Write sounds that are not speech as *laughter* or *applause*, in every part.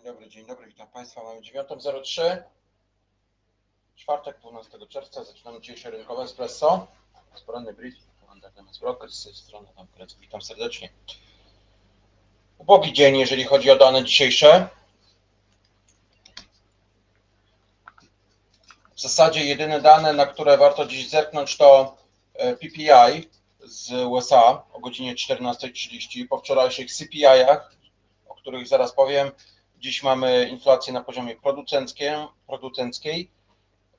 dobry, dzień dobry, witam Państwa. Mamy 9.03, czwartek, 12 czerwca. Zaczynamy dzisiejsze rynkowe espresso. Poranny briefing, Under MS Brokers, z tej strony. Witam serdecznie. Ubogi dzień, jeżeli chodzi o dane dzisiejsze. W zasadzie jedyne dane, na które warto dziś zerknąć to e, PPI z USA o godzinie 14.30 po wczorajszych CPI-ach, o których zaraz powiem. Dziś mamy inflację na poziomie producenckim, producenckiej,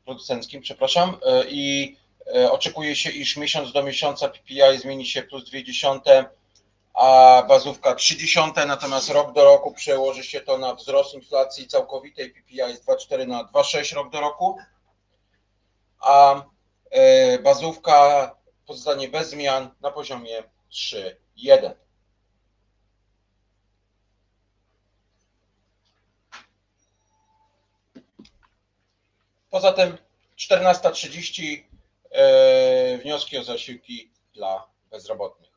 producenckim, przepraszam, e, i e, oczekuje się, iż miesiąc do miesiąca PPI zmieni się plus 0,2, a bazówka 0,3, natomiast rok do roku przełoży się to na wzrost inflacji całkowitej PPI z 2,4 na 2,6 rok do roku, a e, bazówka pozostanie bez zmian na poziomie 3,1. Poza tym 14.30 e, wnioski o zasiłki dla bezrobotnych.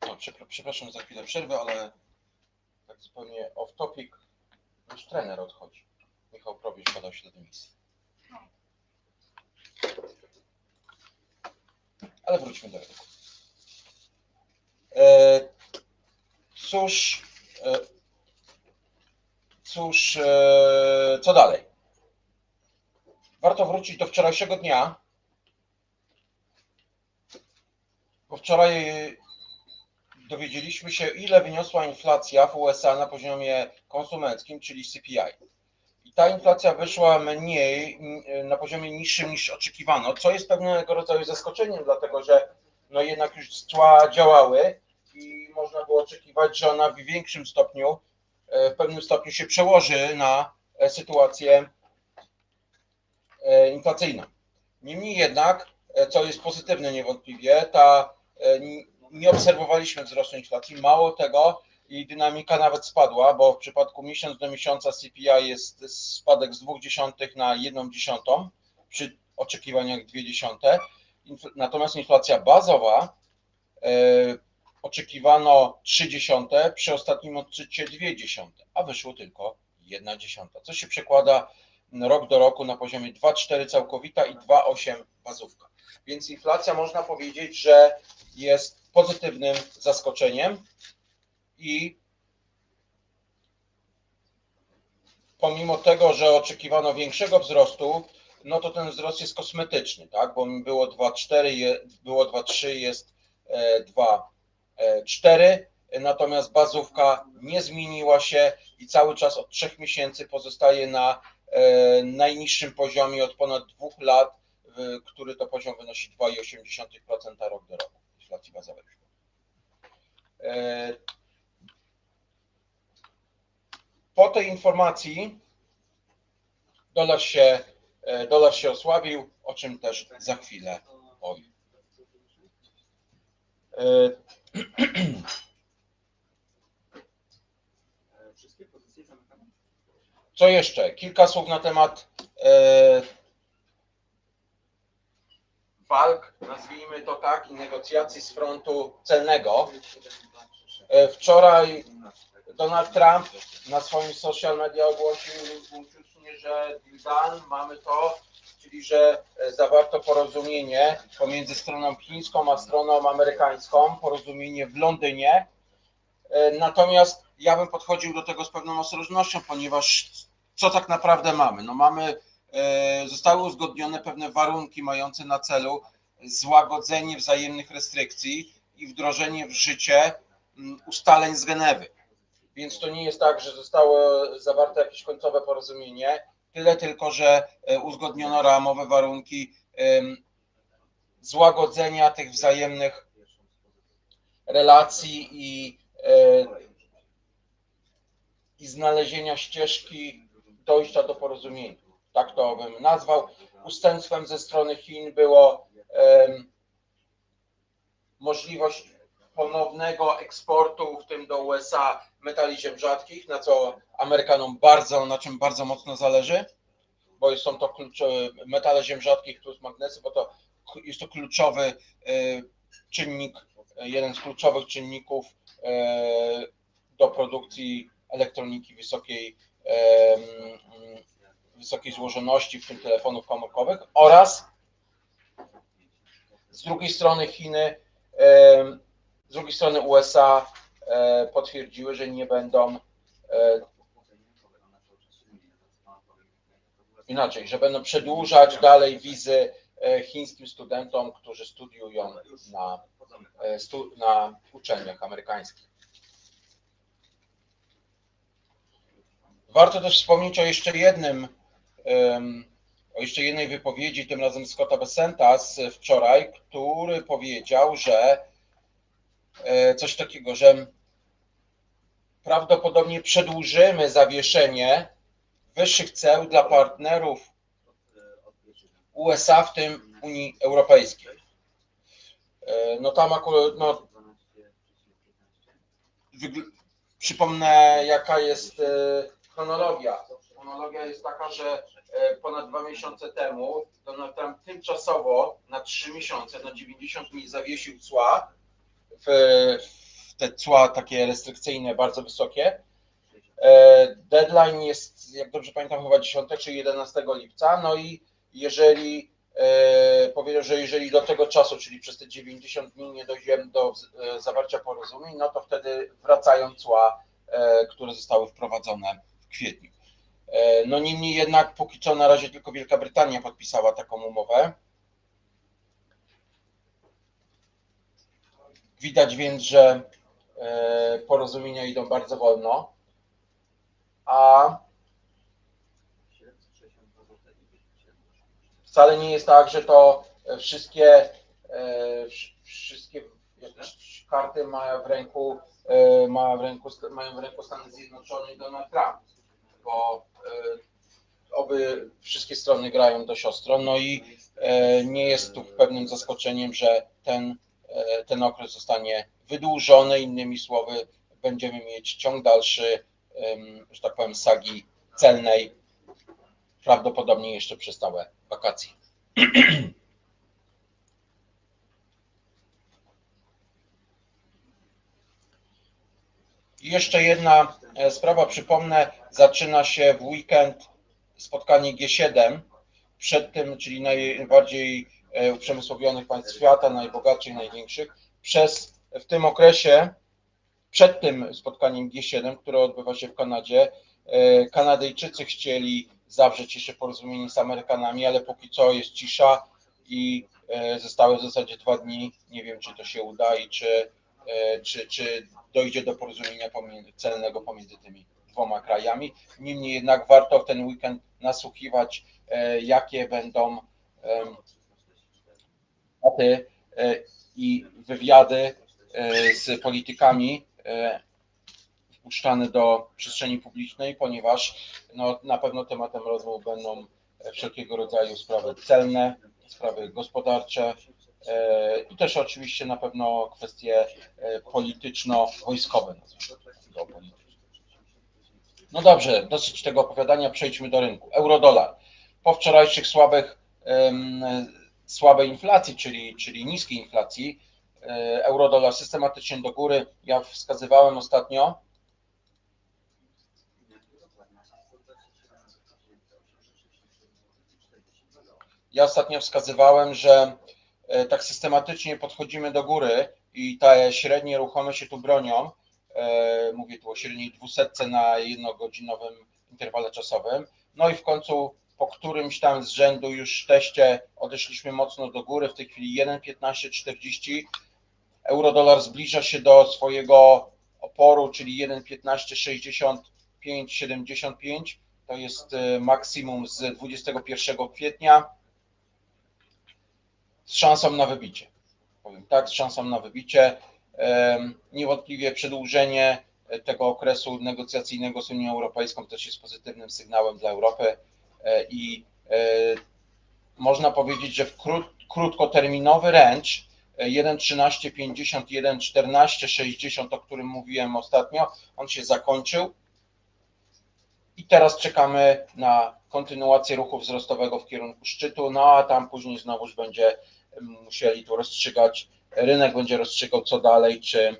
Przepra- przepraszam za chwilę przerwy, ale tak zupełnie off topic. Już trener odchodzi. Michał Probierz podał się do dymisji. Ale wróćmy do rynku. E, Cóż, e, cóż, e, co dalej? Warto wrócić do wczorajszego dnia, bo wczoraj dowiedzieliśmy się, ile wyniosła inflacja w USA na poziomie konsumenckim, czyli CPI. Ta inflacja wyszła mniej, na poziomie niższym niż oczekiwano, co jest pewnego rodzaju zaskoczeniem, dlatego że no jednak już cła działały i można było oczekiwać, że ona w większym stopniu, w pewnym stopniu się przełoży na sytuację inflacyjną. Niemniej jednak, co jest pozytywne niewątpliwie, ta nie obserwowaliśmy wzrostu inflacji. Mało tego, i dynamika nawet spadła, bo w przypadku miesiąc do miesiąca CPI jest spadek z 0,2 na 1,1 przy oczekiwaniach 0,2. Natomiast inflacja bazowa e, oczekiwano 0,3, przy ostatnim odczycie 0,2, a wyszło tylko 1,1, co się przekłada rok do roku na poziomie 2,4 całkowita i 2,8 bazówka. Więc inflacja można powiedzieć, że jest pozytywnym zaskoczeniem i pomimo tego, że oczekiwano większego wzrostu, no to ten wzrost jest kosmetyczny, tak? Bo było 2,4, było 2,3, jest 2,4, natomiast bazówka nie zmieniła się i cały czas od 3 miesięcy pozostaje na najniższym poziomie od ponad dwóch lat, który to poziom wynosi 2,8% rok do roku inflacji bazowej. Po tej informacji dolar się, dolar się osłabił, o czym też za chwilę powiem. *clears throat* Co jeszcze? Kilka słów na temat walk, nazwijmy to tak, i negocjacji z frontu celnego. Wczoraj Donald Trump na swoim social media ogłosił że deal mamy to, czyli że zawarto porozumienie pomiędzy stroną chińską a stroną amerykańską, porozumienie w Londynie. Natomiast ja bym podchodził do tego z pewną ostrożnością, ponieważ co tak naprawdę mamy? No mamy zostały uzgodnione pewne warunki mające na celu złagodzenie wzajemnych restrykcji i wdrożenie w życie ustaleń z Genewy. Więc to nie jest tak, że zostało zawarte jakieś końcowe porozumienie, tyle tylko, że uzgodniono ramowe warunki złagodzenia tych wzajemnych relacji i, i znalezienia ścieżki dojścia do porozumienia tak to bym nazwał. Ustępstwem ze strony Chin było możliwość ponownego eksportu, w tym do USA, metali ziem rzadkich, na co Amerykanom bardzo, na czym bardzo mocno zależy. bo są to kluczowe metale ziem rzadkich plus magnesy, bo to jest to kluczowy e, czynnik, jeden z kluczowych czynników e, do produkcji elektroniki wysokiej, wysokiej złożoności, w tym telefonów komórkowych oraz z drugiej strony Chiny, z drugiej strony USA potwierdziły, że nie będą inaczej, że będą przedłużać dalej wizy e, chińskim studentom, którzy studiują na, e, na uczelniach amerykańskich. Warto też wspomnieć o jeszcze jednym, o jeszcze jednej wypowiedzi, tym razem Scotta Besenta z wczoraj, który powiedział, że e, coś takiego, że prawdopodobnie przedłużymy zawieszenie wyższych ceł dla partnerów USA, w tym Unii Europejskiej. E, no tam akurat, no, przypomnę jaka jest e, chronologia. Chronologia jest taka, że e, ponad dwa miesiące temu Donald Trump tymczasowo na trzy miesiące, na 90 dni zawiesił cła, w, te cła takie restrykcyjne, bardzo wysokie, E, deadline jest, jak dobrze pamiętam, chyba 10 czy 11 lipca. No i jeżeli e, powiedział, że jeżeli do tego czasu, czyli przez te 90 dni nie dojdziemy do e, zawarcia porozumień, no to wtedy wracają cła, które zostały wprowadzone w kwietniu. No niemniej jednak póki co na razie tylko Wielka Brytania podpisała taką umowę. Widać więc, że porozumienia idą bardzo wolno. A wcale nie jest tak, że to wszystkie, e, wszystkie karty mają w ręku, e, ma w ręku, mają w ręku Stany Zjednoczone i Donald Trump, bo e, oby wszystkie strony grają do siostro, no i nie jest tu pewnym zaskoczeniem, że ten, ten okres zostanie wydłużony, innymi słowy będziemy mieć ciąg dalszy że tak powiem, sagi celnej, prawdopodobnie jeszcze przez całe wakacje. Jeszcze jedna e, sprawa, przypomnę, zaczyna się w weekend spotkanie G7, przed tym, czyli najbardziej e, uprzemysłowionych państw świata, najbogatszych, największych. Przez, w tym okresie przed tym spotkaniem G7, które odbywa się w Kanadzie, e, Kanadyjczycy chcieli zawrzeć jeszcze porozumienie z Amerykanami, ale póki co jest cisza i e, zostały w zasadzie dwa dni. Nie wiem, czy to się uda i czy, e, czy, czy dojdzie do porozumienia pomiędzy, celnego pomiędzy tymi dwoma krajami. Niemniej jednak warto w ten weekend nasłuchiwać, jakie będą i wywiady z politykami E, wpuszczany do przestrzeni publicznej, ponieważ no, na pewno tematem rozmów będą wszelkiego rodzaju sprawy celne, sprawy gospodarcze e, i też oczywiście na pewno kwestie e, polityczno-wojskowe. No dobrze, dosyć tego opowiadania, przejdźmy do rynku. Eurodolar. Po wczorajszych słabych, słabej inflacji, czyli, czyli niskiej inflacji, E, euro-dolar systematycznie do góry. Ja wskazywałem ostatnio, ja ostatnio wskazywałem, że e, tak systematycznie podchodzimy do góry i te średnie ruchome się tu bronią. E, mówię tu o średniej dwusetce na jednogodzinowym interwale czasowym. No i w końcu po którymś tam z rzędu już teście odeszliśmy mocno do góry. W tej chwili 1,1540 Eurodolar zbliża się do swojego oporu, czyli 1,1565,75. To jest e, maksimum z 21 kwietnia z szansą na wybicie. Powiem tak, z szansą na wybicie. Niewątpliwie przedłużenie tego okresu negocjacyjnego z Unią Europejską też jest pozytywnym sygnałem dla Europy e, i e, można powiedzieć, że w krótkoterminowy range 1.13.50, 1.14.60, o którym mówiłem ostatnio, on się zakończył. I teraz czekamy na kontynuację ruchu wzrostowego w kierunku szczytu, no a tam później znowuż będzie musieli tu rozstrzygać, rynek będzie rozstrzygał co dalej, czy,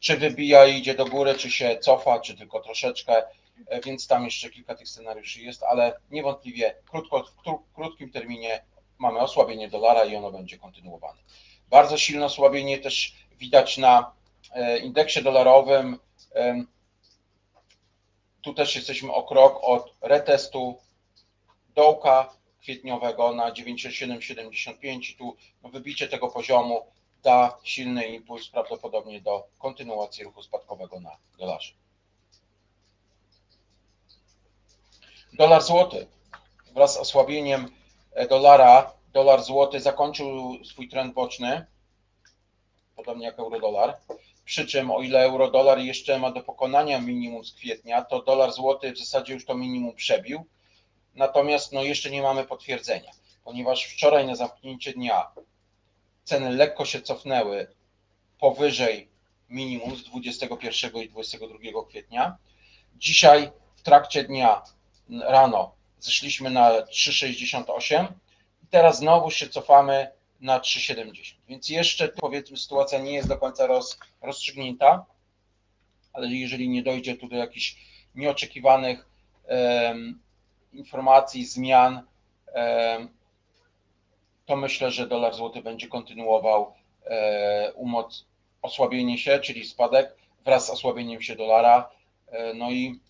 czy wybija i idzie do góry, czy się cofa, czy tylko troszeczkę, więc tam jeszcze kilka tych scenariuszy jest, ale niewątpliwie krótko, w krótkim terminie mamy osłabienie dolara i ono będzie kontynuowane. Bardzo silne osłabienie też widać na e, indeksie dolarowym. Tu też jesteśmy o krok od retestu dołka kwietniowego na 97,75 i tu no, wybicie tego poziomu da silny impuls prawdopodobnie do kontynuacji ruchu spadkowego na dolarze. Dolar złoty wraz z osłabieniem e, dolara, dolar złoty zakończył swój trend boczny, podobnie jak euro-dolar. Przy czym o ile euro-dolar jeszcze ma do pokonania minimum z kwietnia, to dolar złoty w zasadzie już to minimum przebił. Natomiast no jeszcze nie mamy potwierdzenia, ponieważ wczoraj na zamknięcie dnia ceny lekko się cofnęły powyżej minimum z 21 i 22 kwietnia. Dzisiaj w trakcie dnia rano zeszliśmy na 3,68 i teraz znowu się cofamy na 3,70. Więc jeszcze powiedzmy sytuacja nie jest do końca roz, rozstrzygnięta, ale jeżeli nie dojdzie tu do jakichś nieoczekiwanych informacji, zmian, to myślę, że dolar złoty będzie kontynuował um, umoc, osłabienie się, czyli spadek wraz z osłabieniem się dolara. E, no i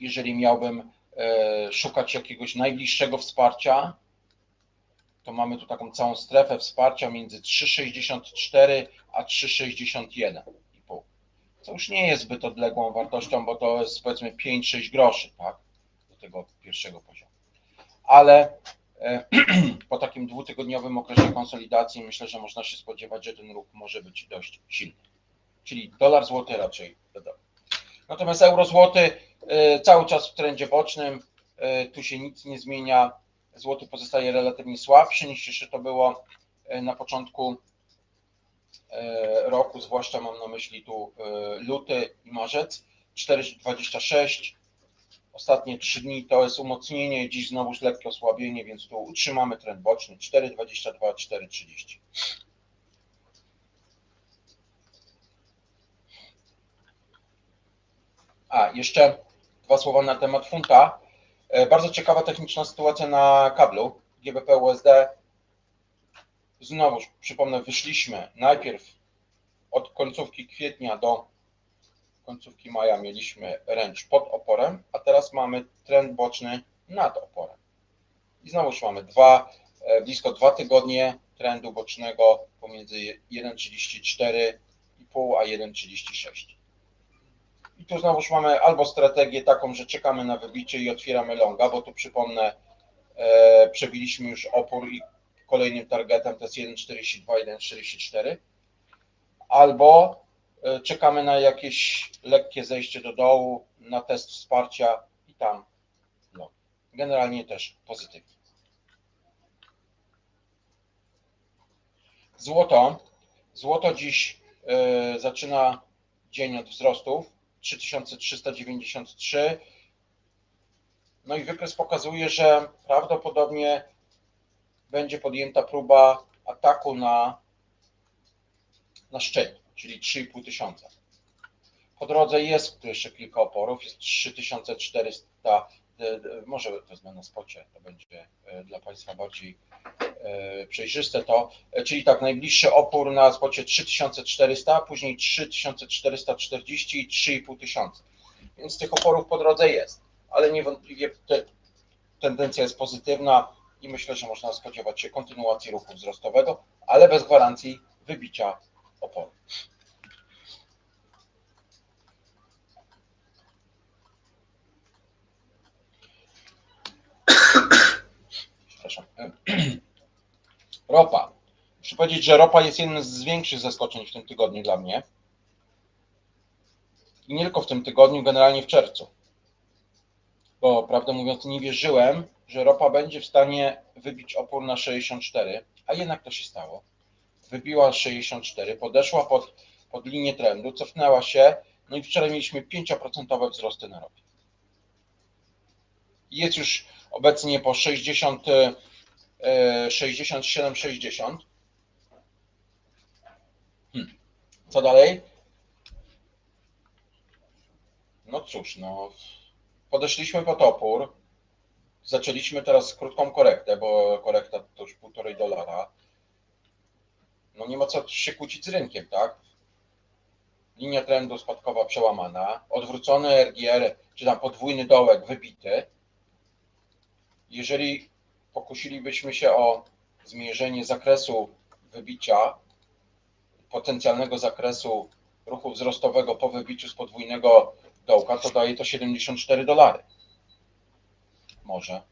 jeżeli miałbym e, szukać jakiegoś najbliższego wsparcia, to mamy tu taką całą strefę wsparcia między 3,64 a 3,61,5. Co już nie jest zbyt odległą wartością, bo to jest powiedzmy 5-6 groszy, tak, do tego pierwszego poziomu. Ale e, *clears throat* po takim dwutygodniowym okresie konsolidacji myślę, że można się spodziewać, że ten ruch może być dość silny. Czyli dolar złoty raczej wiadomo. Natomiast euro złoty e, cały czas w trendzie bocznym, e, tu się nic nie zmienia, złoty pozostaje relatywnie słabszy niż jeszcze to było e, na początku roku, zwłaszcza mam na myśli tu luty i marzec, 4,26, ostatnie 3 dni to jest umocnienie, dziś znowuż lekkie osłabienie, więc tu utrzymamy trend boczny. 4,22, 4,30. A, jeszcze dwa słowa na temat funta. E, bardzo ciekawa techniczna sytuacja na kablu GBP USD. Znowuż przypomnę, wyszliśmy najpierw od końcówki kwietnia do końcówki maja mieliśmy ręcz pod oporem, a teraz mamy trend boczny nad oporem. I znowuż mamy dwa, blisko dwa tygodnie trendu bocznego pomiędzy 1,34,5 a 1,36. I tu znowuż mamy albo strategię taką, że czekamy na wybicie i otwieramy longa, bo tu przypomnę, e, przebiliśmy już opór i kolejnym targetem to jest 1,42, 1,44. Albo e, czekamy na jakieś lekkie zejście do dołu, na test wsparcia i tam no, generalnie też pozytywnie. Złoto. Złoto dziś y, zaczyna dzień od wzrostów 3393. No i wykres pokazuje, że prawdopodobnie będzie podjęta próba ataku na, na szczyt, czyli 3,5 tysiąca. Po drodze jest tu jeszcze kilka oporów, jest 3400, może wezmę na spocie, to będzie e, dla Państwa bardziej e, przejrzyste to, e, czyli tak, najbliższy opór na spocie 3400, później 3440 i 3500. Więc tych oporów po drodze jest, ale niewątpliwie te, tendencja jest pozytywna i myślę, że można spodziewać się kontynuacji ruchu wzrostowego, ale bez gwarancji wybicia oporu. Przepraszam. Ropa. Muszę powiedzieć, że ropa jest jednym z większych zaskoczeń w tym tygodniu dla mnie. I nie tylko w tym tygodniu, generalnie w czerwcu. Bo prawdę mówiąc, nie wierzyłem, że ropa będzie w stanie wybić opór na 64, a jednak to się stało. Wybiła 64, podeszła pod, pod linię trendu, cofnęła się, no i wczoraj mieliśmy 5% wzrosty na ropie. Jest już obecnie po 60, e, 67, 60. Hmm. Co dalej? No cóż, no podeszliśmy pod opór. Zaczęliśmy teraz krótką korektę, bo korekta to już półtorej dolara. No nie ma co się kłócić z rynkiem, tak? Linia trendu spadkowa przełamana, odwrócony RGR, czy tam podwójny dołek wybity. Jeżeli pokusilibyśmy się o zmierzenie zakresu wybicia, potencjalnego zakresu ruchu wzrostowego po wybiciu z podwójnego dołka, to daje to 74 dolary. Może.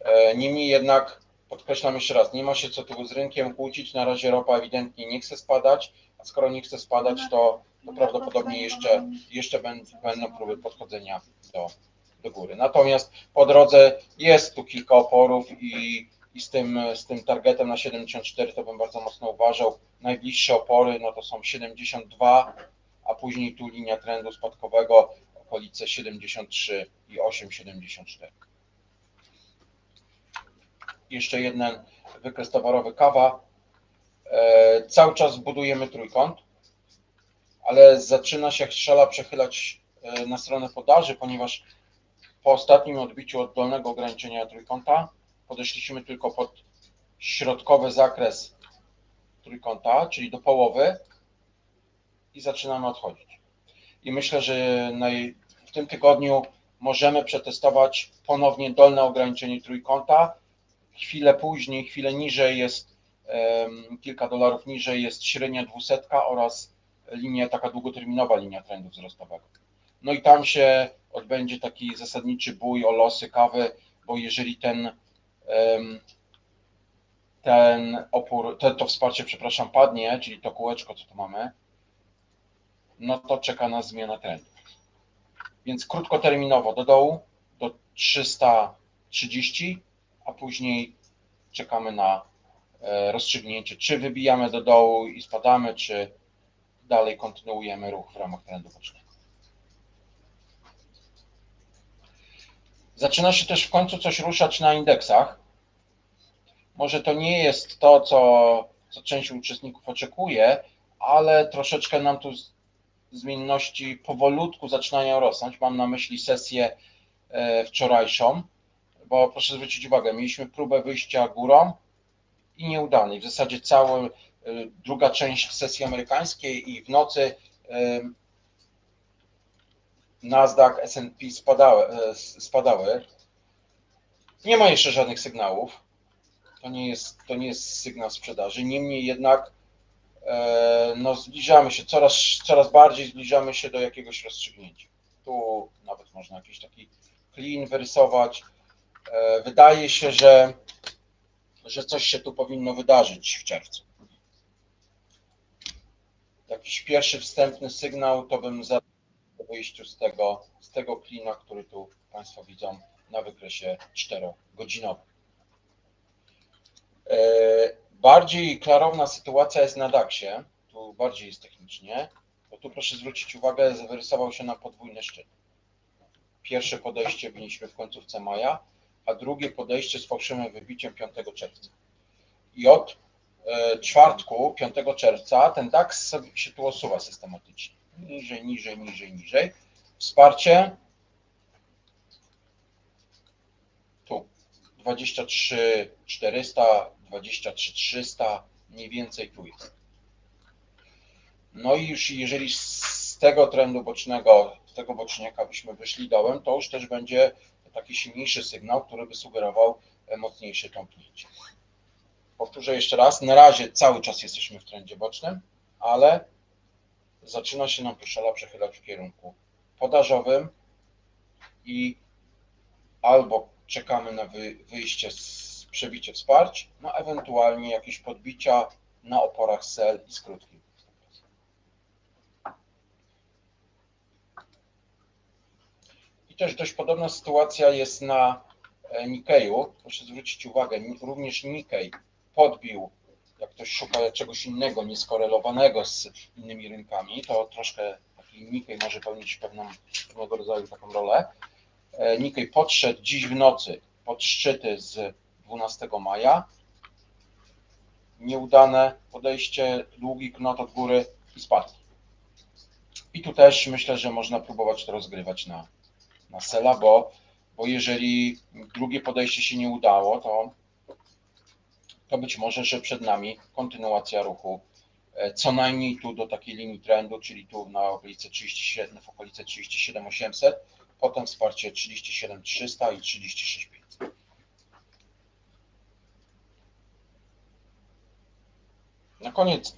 E, Niemniej jednak, podkreślam jeszcze raz, nie ma się co tu z rynkiem kłócić. Na razie ropa ewidentnie nie chce spadać, a skoro nie chce spadać, to, to prawdopodobnie jeszcze, jeszcze będą próby podchodzenia do, do góry. Natomiast po drodze jest tu kilka oporów i, i z, tym, z tym targetem na 74 to bym bardzo mocno uważał. Najbliższe opory no to są 72, a później tu linia trendu spadkowego okolice 73 i 8,74. Jeszcze jeden wykres towarowy kawa. E, Cały czas budujemy trójkąt, ale zaczyna się jak strzela przechylać e, na stronę podaży, ponieważ po ostatnim odbiciu od dolnego ograniczenia trójkąta podeszliśmy tylko pod środkowy zakres trójkąta, czyli do połowy i zaczynamy odchodzić. I myślę, że w tym tygodniu możemy przetestować ponownie dolne ograniczenie trójkąta. Chwilę później, chwilę niżej jest kilka dolarów niżej jest średnia dwusetka oraz linia, taka długoterminowa linia trendu wzrostowego. No i tam się odbędzie taki zasadniczy bój o losy kawy, bo jeżeli ten, ten opór, to, to wsparcie, przepraszam, padnie, czyli to kółeczko, co tu mamy, no to czeka nas zmiana trendu. Więc krótkoterminowo do dołu do 330, a później czekamy na e, rozstrzygnięcie, czy wybijamy do dołu i spadamy, czy dalej kontynuujemy ruch w ramach trendu bocznego. Zaczyna się też w końcu coś ruszać na indeksach. Może to nie jest to, co, co część uczestników oczekuje, ale troszeczkę nam tu zmienności powolutku zaczynają rosnąć. Mam na myśli sesję e, wczorajszą, bo proszę zwrócić uwagę, mieliśmy próbę wyjścia górą i nieudanej. W zasadzie cała e, druga część sesji amerykańskiej i w nocy e, Nasdaq, S&P spadały, e, spadały. Nie ma jeszcze żadnych sygnałów. To nie jest, to nie jest sygnał sprzedaży. Niemniej jednak e, no, zbliżamy się, coraz, coraz bardziej zbliżamy się do jakiegoś rozstrzygnięcia. Tu nawet można jakiś taki clean wyrysować. E, Wydaje się, że, że coś się tu powinno wydarzyć w czerwcu. Jakiś pierwszy wstępny sygnał to bym za po wyjściu z tego, z tego klina, który tu Państwo widzą na wykresie 4-godzinowym. E, Bardziej klarowna sytuacja jest na DAX-ie, tu bardziej jest technicznie, bo tu proszę zwrócić uwagę, wyrysował się na podwójny szczyt. Pierwsze podejście mieliśmy w końcówce maja, a drugie podejście z fałszywym wybiciem 5 czerwca. I od e, czwartku, 5 czerwca, ten DAX się tu osuwa systematycznie. Niżej, niżej, niżej, niżej. Wsparcie tu 23 400, 23 300, mniej więcej tu jest. No i już jeżeli z tego trendu bocznego, z tego boczniaka byśmy wyszli dołem, to już też będzie taki silniejszy sygnał, który by sugerował e, mocniejsze tąpnięcie. Powtórzę jeszcze raz, na razie cały czas jesteśmy w trendzie bocznym, ale zaczyna się nam puszala przechylać w kierunku podażowym i albo czekamy na wy, wyjście z przebicie wsparć, no ewentualnie jakieś podbicia na oporach sell i z krótkim. I też dość podobna sytuacja jest na e, Nikkeju. Proszę zwrócić uwagę, ni- również Nikkei podbił, jak ktoś szuka czegoś innego, nieskorelowanego z innymi rynkami, to troszkę taki Nikkei może pełnić pewną, pewnego rodzaju taką rolę. E, Nikkei podszedł dziś w nocy pod szczyty z 12 maja. Nieudane podejście, długi knot od góry i spadł. I tu też myślę, że można próbować to rozgrywać na, na sela, bo, bo jeżeli drugie podejście się nie udało, to, to być może, że przed nami kontynuacja ruchu e, co najmniej tu do takiej linii trendu, czyli tu na okolice 37, w okolice 37 800, potem wsparcie 37 300 i 36 500. Na koniec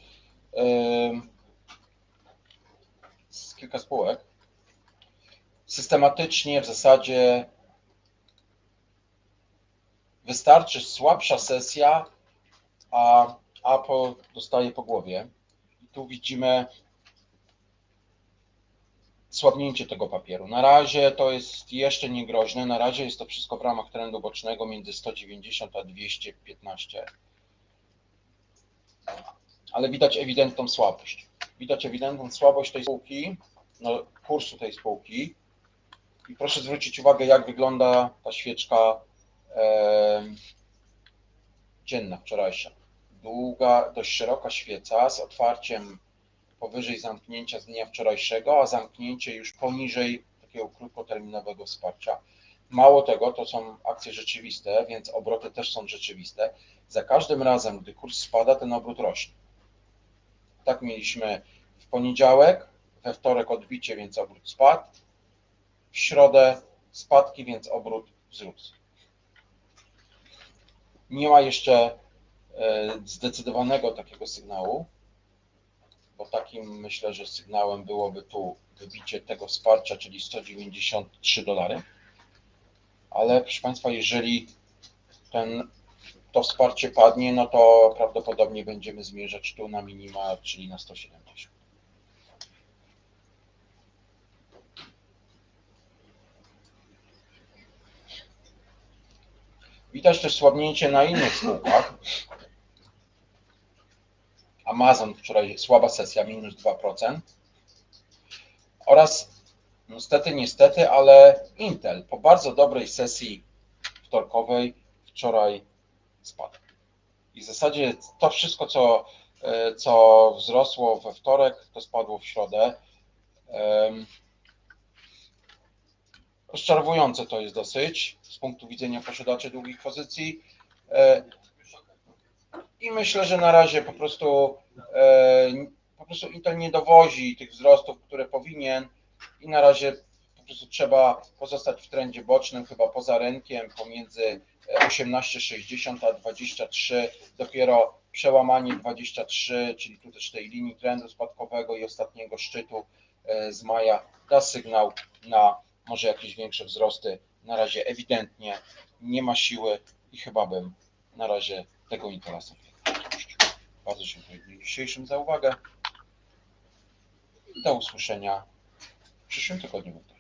z kilka spółek. Systematycznie w zasadzie wystarczy słabsza sesja, a Apple dostaje po głowie. I tu widzimy słabnięcie tego papieru. Na razie to jest jeszcze niegroźne, na razie jest to wszystko w ramach trendu bocznego między 190 a 215. Ale widać ewidentną słabość. Widać ewidentną słabość tej spółki, no, kursu tej spółki. I proszę zwrócić uwagę, jak wygląda ta świeczka e, dzienna, wczorajsza. Długa, dość szeroka świeca z otwarciem powyżej zamknięcia z dnia wczorajszego, a zamknięcie już poniżej takiego krótkoterminowego wsparcia. Mało tego, to są akcje rzeczywiste, więc obroty też są rzeczywiste. Za każdym razem, gdy kurs spada, ten obrót rośnie. Tak mieliśmy w poniedziałek, we wtorek odbicie, więc obrót spadł, w środę spadki, więc obrót wzrósł. Nie ma jeszcze zdecydowanego takiego sygnału, bo takim myślę, że sygnałem byłoby tu wybicie tego wsparcia, czyli 193 dolary. Ale proszę Państwa, jeżeli ten, to wsparcie padnie, no to prawdopodobnie będziemy zmierzać tu na minima, czyli na 170. Widać też słabnięcie na innych spółkach. Amazon wczoraj słaba sesja, minus 2%. Oraz niestety, niestety, ale Intel po bardzo dobrej sesji wtorkowej wczoraj spadł. I w zasadzie to wszystko, co, e, co wzrosło we wtorek, to spadło w środę. Rozczarowujące to jest dosyć z punktu widzenia posiadaczy długich pozycji. E, I myślę, że na razie po prostu, e, po prostu Intel nie dowozi tych wzrostów, które powinien i na razie po prostu trzeba pozostać w trendzie bocznym, chyba poza rynkiem, pomiędzy 18,60 a 23, dopiero przełamanie 23, czyli tu też tej linii trendu spadkowego i ostatniego szczytu e, z maja da sygnał na może jakieś większe wzrosty. Na razie ewidentnie nie ma siły i chyba bym na razie tego odpuścił. Bardzo dziękuję w dniu dzisiejszym za uwagę. Do usłyszenia w przyszłym tygodniu.